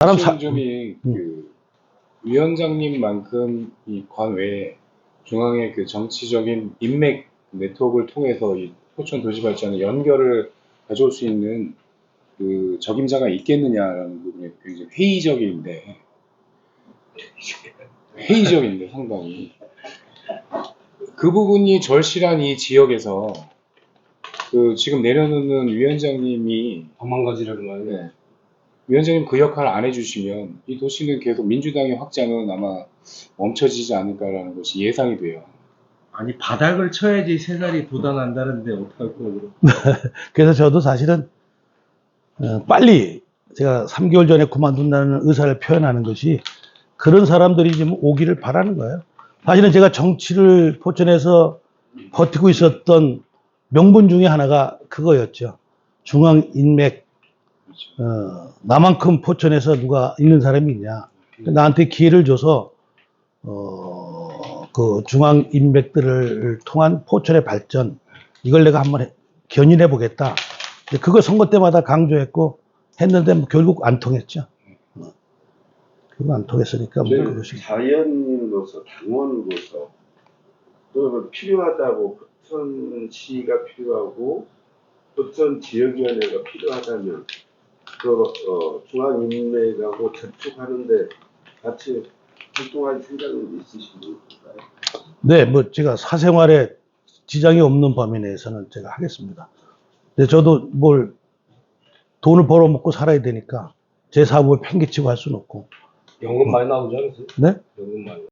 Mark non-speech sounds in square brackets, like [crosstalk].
사람 사, 점이 음. 그 위원장님만큼 이 관외에 중앙의 그 정치적인 인맥 네트워크를 통해서 이 포천 도시 발전에 연결을 가져올 수 있는 그 적임자가 있겠느냐라는 부분이 굉장히 회의적인데 회의적인데 상당히 그 부분이 절실한 이 지역에서 그 지금 내려놓는 위원장님이 도망가지라는 말이에요. 네. 위원장님 그 역할을 안 해주시면 이 도시는 계속 민주당의 확장은 아마 멈춰지지 않을까라는 것이 예상이 돼요. 아니 바닥을 쳐야지 새날이 돋아난다는데 어떡할 그럼. [laughs] 그래서 저도 사실은 어, 빨리 제가 3개월 전에 그만둔다는 의사를 표현하는 것이 그런 사람들이 좀 오기를 바라는 거예요. 사실은 제가 정치를 포천에서 버티고 있었던 명분 중에 하나가 그거였죠. 중앙 인맥, 어, 나만큼 포천에서 누가 있는 사람이 있냐. 나한테 기회를 줘서, 어, 그 중앙 인맥들을 통한 포천의 발전, 이걸 내가 한번 해- 견인해 보겠다. 그거 선거 때마다 강조했고 했는데 뭐 결국 안 통했죠. 어. 결국 안 통했으니까 뭐 그것이. 자연인으로서 당원으로서 또 필요하다고 포천시가 필요하고 포천 지역위원회가 필요하다면 그 어, 중앙인맥하고 접촉하는데 같이 활동할 생각은 있으신가요? 네, 뭐 제가 사생활에 지장이 없는 범위 내에서는 제가 하겠습니다. 근데 저도 뭘 돈을 벌어 먹고 살아야 되니까 제 사업을 팽개치고 할 수는 없고. 연금 많이 나오지 않았어요? 네? 연금 많이.